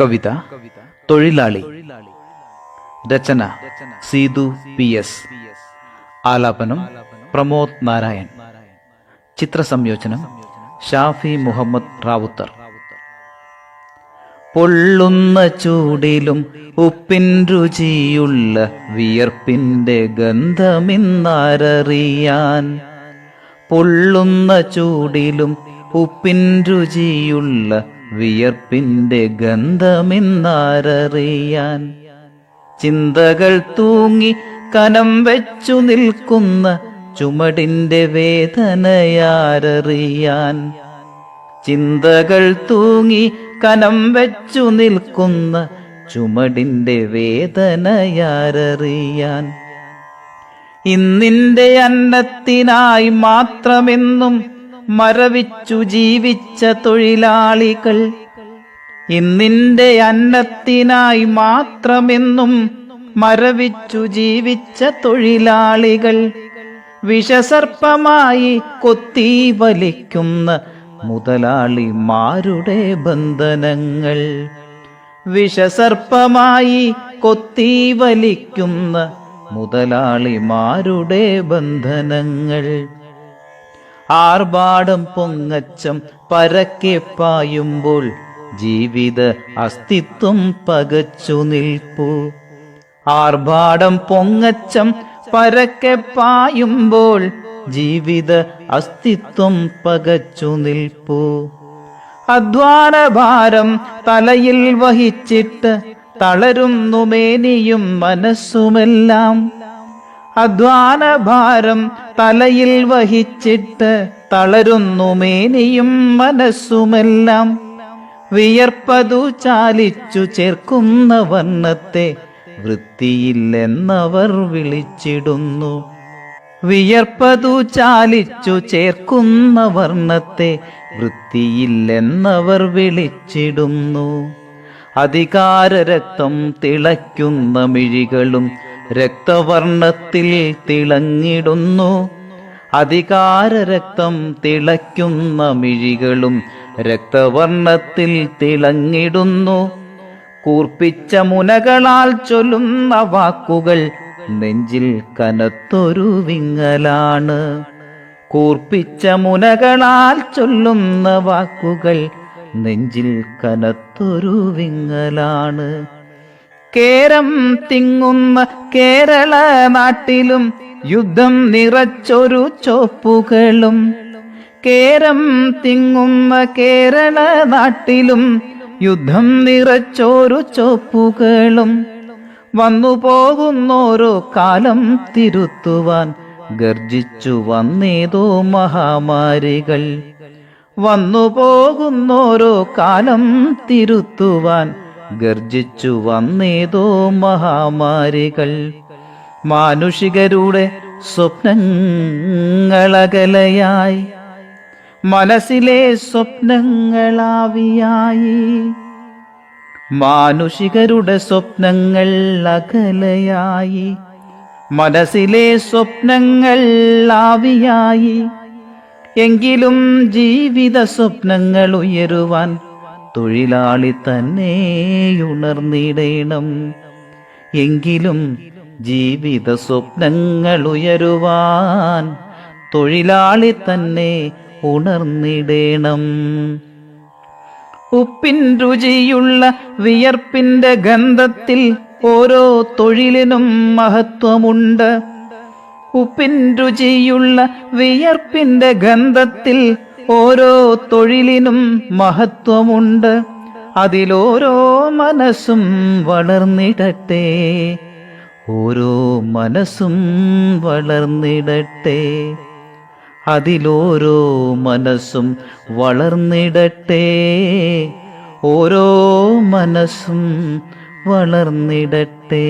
കവിത തൊഴിലാളി. രചന Seethu P S. ആലാപനം പ്രമോദ് നാരായൺ. ചിത്രസംയോജനം ഷാഫി മുഹമ്മദ് റാവുത്തർ. പൊള്ളുന്ന ചൂടിലും ഉപ്പിൻ രുചിയുള്ള വിയർപ്പിന്റെ ഗന്ധമിന്നാരറിയാൻ. പൊള്ളുന്ന ചൂടിലും ഉപ്പിൻ രുചിയുള്ള വിയർപ്പിന്റെ ഗന്ധമിന്നാരറിയാൻ ചിന്തകൾ തൂങ്ങി കനം വെച്ചു നിൽക്കുന്ന ചുമടിന്റെ വേദനയാരറിയാൻ ചിന്തകൾ തൂങ്ങി കനം വെച്ചു നിൽക്കുന്ന ചുമടിന്റെ വേദനയാരറിയാൻ ഇന്നിന്റെ അന്നത്തിനായി മാത്രമെന്നും മരവിച്ചു ജീവിച്ച തൊഴിലാളികൾ ഇന്നിന്റെ അന്നത്തിനായി മാത്രമെന്നും മരവിച്ചു ജീവിച്ച തൊഴിലാളികൾ വിഷസർപ്പമായി കൊത്തി വലിക്കുന്ന മുതലാളിമാരുടെ ബന്ധനങ്ങൾ വിഷസർപ്പമായി കൊത്തി വലിക്കുന്ന മുതലാളിമാരുടെ ബന്ധനങ്ങൾ ആർഭാടം പൊങ്ങച്ചം പരക്കെ പായുമ്പോൾ ജീവിത അസ്തിത്വം പകച്ചു നിൽപ്പു. ആർഭാടം പൊങ്ങച്ചം പരക്കെ പായുമ്പോൾ ജീവിത അസ്തിത്വം പകച്ചു നിൽപ്പു. അധ്വാന ഭാരം തലയിൽ വഹിച്ചിട്ട് തളരുന്നു മേനിയും മനസ്സുമെല്ലാം. അധ്വാന ഭാരം തലയിൽ വഹിച്ചിട്ട് തളരുന്നു മേനിയും മനസ്സുമെല്ലാം. വിയർപ്പതു ചാലിച്ചു ചേർക്കുന്ന വർണത്തെ വൃത്തിയില്ലെന്നവർ വിളിച്ചിടുന്നു. വിയർപ്പതു ചാലിച്ചു ചേർക്കുന്ന വർണത്തെ വൃത്തിയില്ലെന്നവർ വിളിച്ചിടുന്നു. അധികാര രക്തം തിളയ്ക്കുന്ന മിഴികളും രക്തവർണത്തിൽ തിളങ്ങിടുന്നു. അധികാര രക്തം തിളയ്ക്കുന്ന മിഴികളും രക്തവർണത്തിൽ തിളങ്ങിടുന്നു. കൂർപ്പിച്ച മുനകളാൽ ചൊല്ലുന്ന വാക്കുകൾ നെഞ്ചിൽ കനത്തൊരു വിങ്ങലാണ്. കൂർപ്പിച്ച മുനകളാൽ ചൊല്ലുന്ന വാക്കുകൾ നെഞ്ചിൽ കനത്തൊരു വിങ്ങലാണ്. കേരം തിങ്ങുന്ന കേരള നാട്ടിലും യുദ്ധം നിറച്ചൊരു ചോപ്പുകളും. കേരം തിങ്ങുന്ന കേരള നാട്ടിലും യുദ്ധം നിറച്ചോരു ചോപ്പുകളും. വന്നു പോകുന്നോരോ കാലം തിരുത്തുവാൻ ഗർജിച്ചു വന്നേതോ മഹാമാരികൾ. വന്നു പോകുന്നോരോ കാലം തിരുത്തുവാൻ ഗർജിച്ചു വന്നേതോ മഹാമാരികൾ. മാനുഷികരുടെ സ്വപ്നങ്ങളകലയായി. മനസ്സിലെ സ്വപ്നങ്ങളാവിയായി. മാനുഷികരുടെ സ്വപ്നങ്ങൾ അകലയായി മനസ്സിലെ സ്വപ്നങ്ങൾ ആവിയായി എങ്കിലും ജീവിത സ്വപ്നങ്ങൾ ഉയരുവാൻ തൊഴിലാളി തന്നെ ഉണർന്നിടണം എങ്കിലും ജീവിത സ്വപ്നങ്ങൾ ഉയരുവാൻ തൊഴിലാളി തന്നെ ഉണർന്നിടേണം. ഉപ്പിൻ രുചിയുള്ള വിയർപ്പിന്റെ ഗന്ധത്തിൽ ഓരോ തൊഴിലിനും മഹത്വമുണ്ട്. ഉപ്പിൻ രുചിയുള്ള വിയർപ്പിന്റെ ഗന്ധത്തിൽ ഓരോ തൊഴിലിനും മഹത്വമുണ്ട്. അതിലോരോ മനസ്സും വളർന്നിടട്ടെ. ഓരോ മനസ്സും വളർന്നിടട്ടെ. അതിലോരോ മനസ്സും വളർന്നിടട്ടെ. ഓരോ മനസ്സും വളർന്നിടട്ടെ.